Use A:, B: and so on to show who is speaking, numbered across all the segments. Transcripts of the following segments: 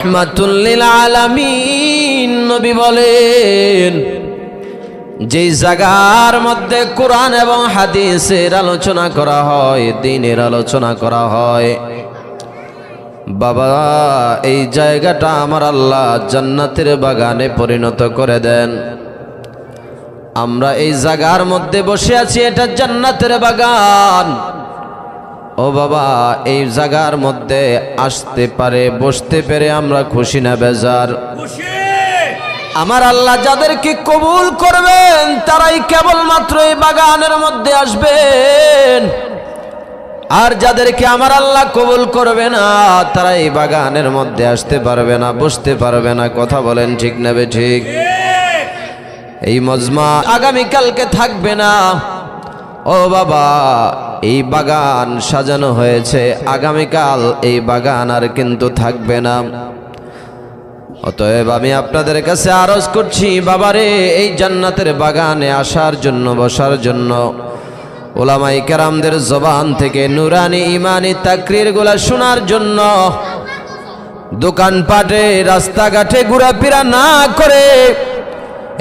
A: রহমাতুল্লিল আলামিন। নবী বলেন, যেই জায়গার মধ্যে কোরআন এবং হাদিসের আলোচনা করা হয়, দিনের আলোচনা করা হয়, বাবা, এই জায়গাটা আমার আল্লাহ জান্নাতের বাগানে পরিণত করে দেন। আমরা এই জায়গার মধ্যে বসে আছি, এটা জান্নাতের বাগান। ও বাবা এই জায়গার মধ্যে আসতে পারে বসতে পেরে আমরা খুশি না বেজার। আমার আল্লাহ যাদেরকে কবুল করবেন তারাই কেবলমাত্র এই বাগানের মধ্যে আসবেন। আর যাদেরকে আমার আল্লাহ কবুল করবে না তারা এই বাগানের মধ্যে আসতে পারবে না বসতে পারবে না। কথা বলেন ঠিক নেবে ঠিক। এই মজমা আগামীকালকে থাকবে না। ও বাবা, এই বাগান সাজানো হয়েছে। আগামীকাল এই বাগান আর কিন্তু থাকবে না। অতএব আমি আপনাদের কাছে আরজ করছি, বাবারে, এই জান্নাতের বাগানে আসার জন্য, বসার জন্য। ওলামাই কেরামদের জবান থেকে নুরানি ইমানি তাকরিরগুলা শোনার জন্য দোকানপাটে, রাস্তাঘাটে ঘোরাফেরা না করে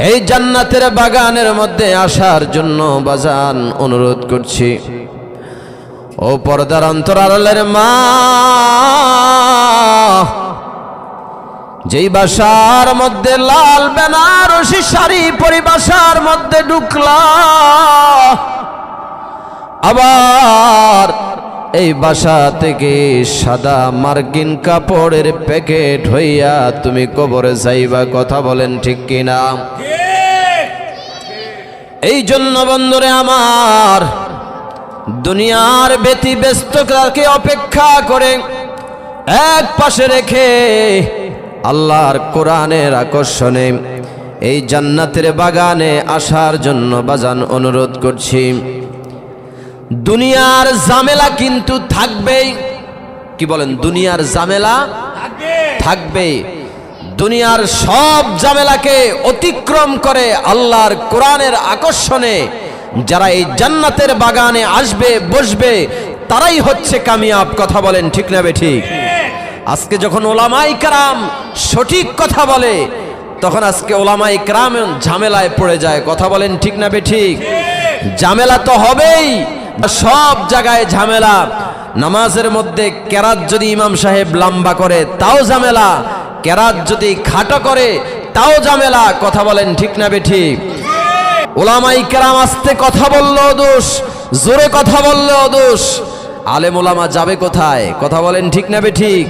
A: এই জান্নাতের বাগানের মধ্যে আসার জন্য বাজান অনুরোধ করছি। ও পর্দার অন্তরালের মা, যেই বাসার মধ্যে লাল বেনারসি শাড়ি পরি বাসার মধ্যে ঢুকলা, আবার এই বাসা থেকে সাদা মার্কিন কাপড়ের প্যাকেট হইয়া তুমি কবরে যাইবা, কথা বলেন ঠিক কিনা? এই জন্য বন্ধুরে আমার দুনিয়ার ব্যতি ব্যস্ততাকে অপেক্ষা করে এক পাশে রেখে আল্লাহর কোরআনের আকর্ষণে এই জান্নাতের বাগানে আসার জন্য বাজান অনুরোধ করছি। দুনিয়ার জামেলা কিন্তু থাকবেই। কি বলেন? দুনিয়ার জামেলা থাকবে দুনিয়ার সব জামেলাকে অতিক্রম করে আল্লাহর কোরআনের আকর্ষণে যারা এই জান্নাতের বাগানে আসবে, বসবে, তারাই হচ্ছে কামিয়াব। কথা বলেন ঠিক না ঠিক? আজকে যখন ওলামাই কারাম সঠিক কথা বলে, তখন আজকে ওলামাই কারাম ঝামেলায় পড়ে যায়। কথা বলেন ঠিক না ঠিক? ঝামেলা তো হবেই। সব জায়গায় ঝামেলা। নামাজের মধ্যে কেরাত যদি ইমাম সাহেব লম্বা করে, তাও ঝামেলা। কেরাত যদি খাটো করে, তাও ঝামেলা। কথা বলেন ঠিক না বে ঠিক ওলামাই কেরাম আসতে কথা বললেও দোষ, জোরে কথা বললেও দোষ। আলেম ওলামা যাবে কোথায়? কথা বলেন ঠিক না বে ঠিক